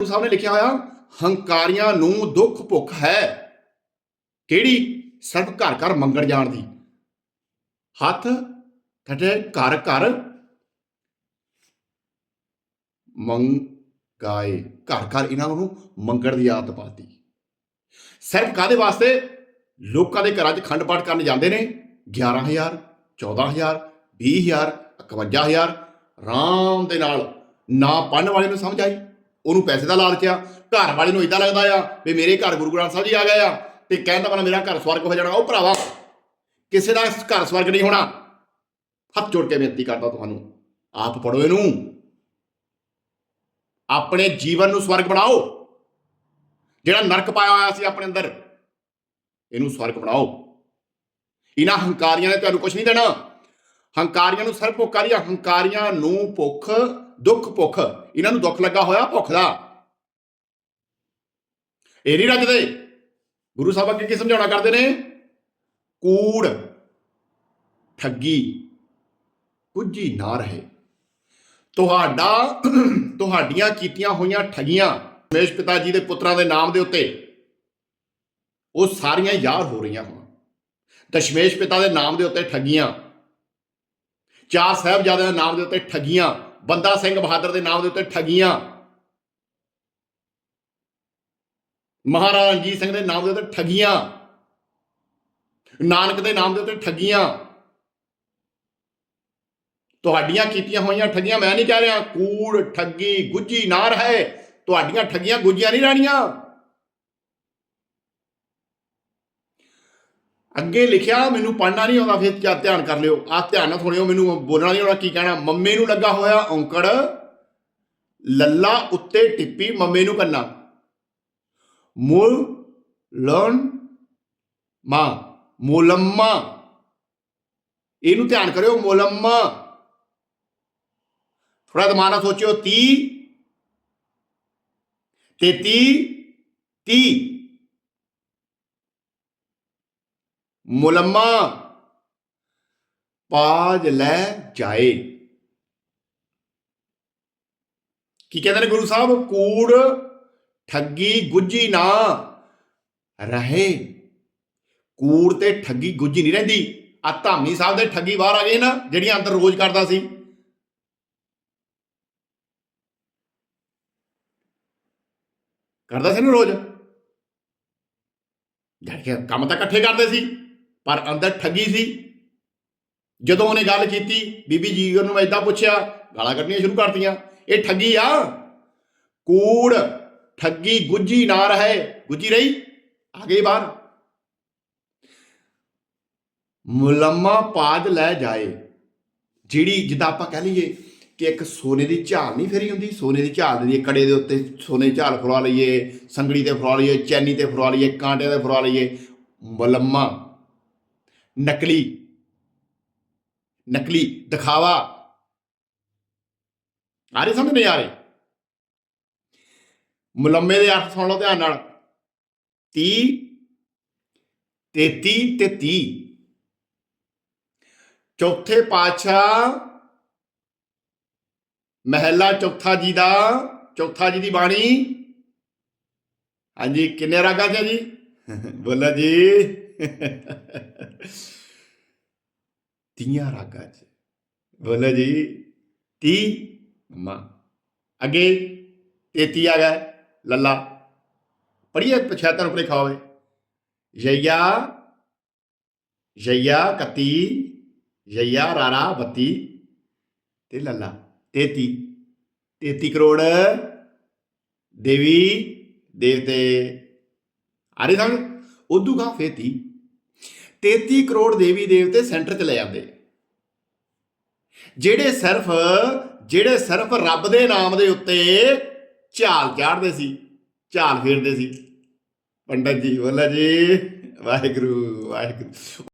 ਗੁਰੂ ਸਾਹਿਬ ਨੇ ਲਿਖਿਆ ਹੋਇਆ, ਹੰਕਾਰੀਆਂ ਨੂੰ ਦੁੱਖ ਭੁੱਖ ਹੈ। ਕਿਹੜੀ? ਸਿਰਫ ਘਰ ਘਰ ਮੰਗਣ ਜਾਣ ਦੀ। ਹੱਥ ਠੱਠੇ ਘਰ ਘਰ ਮੰਗਾਏ। ਘਰ ਘਰ ਇਹਨਾਂ ਨੂੰ ਮੰਗਣ ਦੀ ਆਦਤ ਪਾਤੀ। ਸਿਰਫ ਕਾਦੇ ਵਾਸਤੇ? ਲੋਕਾਂ ਦੇ ਘਰਾਂ 'ਚ ਖੰਡ ਪਾਠ ਕਰਨ ਜਾਂਦੇ ਨੇ। 11000 14000 20000 51000 ਆਰਾਮ ਦੇ ਨਾਲ ਨਾ ਪੜਨ ਵਾਲੇ ਨੂੰ ਸਮਝ ਆਈ। ਉਹਨੂੰ ਪੈਸੇ ਦਾ ਲਾਲਚ ਆ, ਘਰ ਵਾਲੇ ਨੂੰ ਇਦਾਂ ਲੱਗਦਾ ਆ ਵੀ ਮੇਰੇ ਘਰ ਗੁਰੂ ਗ੍ਰੰਥ ਸਾਹਿਬ ਜੀ ਆ ਗਏ ਆ ਤੇ ਕਹਿੰਦਾ ਮਨ ਮੇਰਾ ਘਰ ਸਵਰਗ ਹੋ ਜਾਣਾ। ਉਹ ਭਰਾਵਾ, ਕਿਸੇ ਦਾ ਘਰ ਸਵਰਗ ਨਹੀਂ ਹੋਣਾ। ਹੱਥ ਜੋੜ ਕੇ ਬੇਨਤੀ ਕਰਦਾ ਤੁਹਾਨੂੰ, ਆਪ ਪੜੋ ਇਹਨੂੰ। ਆਪਣੇ ਜੀਵਨ ਨੂੰ ਸਵਰਗ ਬਣਾਓ। ਜਿਹੜਾ ਨਰਕ ਪਾਇਆ ਹੋਇਆ ਸੀ ਆਪਣੇ ਅੰਦਰ, ਇਹਨੂੰ ਸਵਰਗ ਬਣਾਓ। ਇਹਨਾਂ ਹੰਕਾਰੀਆਂ ਨੇ ਤੁਹਾਨੂੰ ਕੁਝ ਨਹੀਂ ਦੇਣਾ। ਹੰਕਾਰੀਆਂ ਨੂੰ ਸਿਰਫ ਭੁੱਖ ਆ ਹੰਕਾਰੀਆਂ ਨੂੰ ਭੁੱਖ, ਦੁੱਖ ਭੁੱਖ। ਇਹਨਾਂ ਨੂੰ ਦੁੱਖ ਲੱਗਾ ਹੋਇਆ, ਭੁੱਖ ਦਾ। ਇਹ ਨਹੀਂ ਰੱਜਦੇ। ਗੁਰੂ ਸਾਹਿਬ ਅੱਗੇ ਕੀ ਸਮਝਾਉਣਾ ਕਰਦੇ ਨੇ? ਕੂੜ, ਠੱਗੀ ਪੁੱਜੀ ਨਾ ਰਹੇ। ਤੁਹਾਡਾ, ਤੁਹਾਡੀਆਂ ਕੀਤੀਆਂ ਹੋਈਆਂ ਠਗੀਆਂ ਰਮੇਸ਼ ਪਿਤਾ ਜੀ ਦੇ ਪੁੱਤਰਾਂ ਦੇ ਨਾਮ ਦੇ ਉੱਤੇ, ਉਹ ਸਾਰੀਆਂ ਯਾਰ ਹੋ ਰਹੀਆਂ ਹੁਣ। ਦਸ਼ਮੇਸ਼ ਪਿਤਾ ਦੇ ਨਾਮ ਦੇ ਉੱਤੇ ਠੱਗੀਆਂ, ਚਾਰ ਸਾਹਿਬਜ਼ਾਦਿਆਂ ਦੇ ਨਾਮ ਦੇ ਉੱਤੇ ਠੱਗੀਆਂ ਬੰਦਾ ਸਿੰਘ ਬਹਾਦਰ ਦੇ ਨਾਮ ਦੇ ਉੱਤੇ ਠੱਗੀਆਂ। ਮਹਾਰਾਜਾ ਰਣਜੀਤ ਸਿੰਘ ਦੇ ਨਾਮ ਦੇ ਉੱਤੇ ਠੱਗੀਆਂ। ਨਾਨਕ ਦੇ ਨਾਮ ਦੇ ਉੱਤੇ ਠੱਗੀਆਂ। ਤੁਹਾਡੀਆਂ ਕੀਤੀਆਂ ਹੋਈਆਂ ਠੱਗੀਆਂ, ਮੈਂ ਨਹੀਂ ਕਹਿ ਰਿਹਾ, ਕੂੜ, ਠੱਗੀ ਗੁੱਜੀ ਨਾ ਰਹੇ ਤੁਹਾਡੀਆਂ ਠੱਗੀਆਂ ਗੁੱਜੀਆਂ ਨਹੀਂ ਰਹਿਣੀਆਂ। ਅੱਗੇ ਲਿਖਿਆ, ਮੈਨੂੰ ਪੜਨਾ ਨਹੀਂ ਆਉਂਦਾ, ਫਿਰ ਕਿਆ ਧਿਆਨ ਕਰ ਲਿਓ। ਆ ਧਿਆਨ ਨਾਲ ਸੁਣਿਓ, ਮੈਨੂੰ ਬੋਲਣਾ ਨਹੀਂ ਆਉਣਾ ਕੀ ਕਹਿਣਾ? ਮੰਮੇ ਨੂੰ ਲੱਗਾ ਹੋਇਆ ਔਂਕੜ, ਲੱਲਾ ਉੱਤੇ ਟਿੱਪੀ, ਮੰਮੇ ਨੂੰ ਕੰਨਾ। ਮੁਲ ਲਰਨ ਮਾ, ਮੁਲੰਮਾ। ਇਹਨੂੰ ਧਿਆਨ ਕਰਿਓ, ਮੁਲੰਮਾ। ਥੋੜਾ ਦਿਮਾਗ ਨਾਲ ਸੋਚਿਓ 30 33 30 ਮੁਲੰਮਾ। ਪਾਜ ਲੈ ਜਾਏ। ਕੀ ਕਹਿੰਦੇ ਨੇ ਗੁਰੂ ਸਾਹਿਬ? ਕੂੜ ਠੱਗੀ ਗੁੱਜੀ ਨਾ ਰਹੇ। ਕੂੜ ਤੇ ਠੱਗੀ ਗੁੱਜੀ ਨਹੀਂ ਰਹਿੰਦੀ। ਆ ਧਾਮੀ ਸਾਹਿਬ ਦੇ ਠੱਗੀ ਬਾਹਰ ਆ ਗਏ ਨਾ, ਜਿਹੜੀਆਂ ਅੰਦਰ ਰੋਜ਼ ਕਰਦਾ ਸੀ। ਕਰਦਾ ਸੀ ਨਾ ਰੋਜ਼। ਜਦ ਕਿ ਕੰਮ ਤਾਂ ਇਕੱਠੇ ਕਰਦੇ ਸੀ। ਪਰ ਅੰਦਰ ਠੱਗੀ ਸੀ। ਜਦੋਂ ਉਹਨੇ ਗੱਲ ਕੀਤੀ, ਬੀਬੀ ਜੀ ਨੂੰ ਮੈਂ ਇਦਾਂ ਪੁੱਛਿਆ, ਗਾਲਾਂ ਕੱਢਣੀਆਂ ਸ਼ੁਰੂ ਕਰਤੀਆਂ, ਇਹ ਠੱਗੀ ਆ? ਕੂੜ, ਠੱਗੀ ਗੁੱਜੀ ਨਾ ਰਹੇ ਗੁੱਜੀ ਰਹੀ, ਆ ਗਈ ਬਾਹਰ। ਮੁਲੰਮਾ ਪਾਜ ਲੈ ਜਾਏ, ਜਿਹੜੀ ਜਿੱਦਾਂ ਆਪਾਂ ਕਹਿ ਲਈਏ ਕਿ ਇੱਕ ਸੋਨੇ ਦੀ ਝਾਲ ਨਹੀਂ ਫੇਰੀ ਹੁੰਦੀ, ਸੋਨੇ ਦੀ ਝਾਲ ਦੀ ਕੜੇ ਦੇ ਉੱਤੇ ਸੋਨੇ ਦੀ ਝਾਲ ਫਰਵਾ ਲਈਏ ਸੰਗੜੀ ਤੇ ਫਰਵਾ ਲਈਏ, ਚੈਨੀ ਤੇ ਫਰਵਾ ਲਈਏ ਕਾਂਟੇ ਤੇ ਫਰਵਾ ਲਈਏ, ਮੁਲੰਮਾ ਨਕਲੀ ਨਕਲੀ ਦਿਖਾਵਾ। ਆ ਰਹੀ ਸਮਝ ਨਹੀਂ ਆ ਰਹੀ? ਮੁਲੰਮੇ ਦੇ ਅਰਥ ਸੁਣ ਲਓ ਧਿਆਨ ਨਾਲ। 30 33 ਤੇ 30 ਚੌਥੇ ਪਾਤਸ਼ਾਹ ਮਹਿਲਾ ਚੌਥਾ ਜੀ ਦਾ, ਚੌਥਾ ਜੀ ਦੀ ਬਾਣੀ। ਹਾਂਜੀ, ਕਿੰਨੇ ਰਾਗਾਂ ਚ ਜੀ? ਬੋਲੋ ਜੀ। ਤੀਆਂ ਰਾਗਾਂ ਚ ਬੋਲੋ ਜੀ ਤੀ ਮਾ ਅੱਗੇ 33 ਆ ਗਿਆ ਲੱਲਾ ਪੜੀਏ ਪਛਾਤਨ ਉੱਪਰੇ ਖਾਵੇ ਜਈਆ ਜਈਆ ਕਤੀ ਜਈਆ ਰਾਰਾ ਬੱਤੀ ਤੇ ਲੱਲਾ 33 33 ਕਰੋੜ ਦੇਵੀ ਦੇਵਤੇ ਆ ਰਹੇ ਸਮਝ ਉਦੋਂ ਗਾ ਫੇਤੀ 33 ਕਰੋੜ ਦੇਵੀ ਦੇਵਤੇ ਸੈਂਟਰ ਚ ਲੈ ਜਾਂਦੇ ਜਿਹੜੇ ਸਿਰਫ ਜਿਹੜੇ ਸਿਰਫ ਰੱਬ ਦੇ ਨਾਮ ਦੇ ਉੱਤੇ ਝਾਲ ਚਾੜਦੇ ਸੀ, ਝਾਲ ਫੇਰਦੇ ਸੀ। ਪੰਡਤ ਜੀ, ਬੋਲਾ ਜੀ, ਵਾਹਿਗੁਰੂ ਵਾਹਿਗੁਰੂ।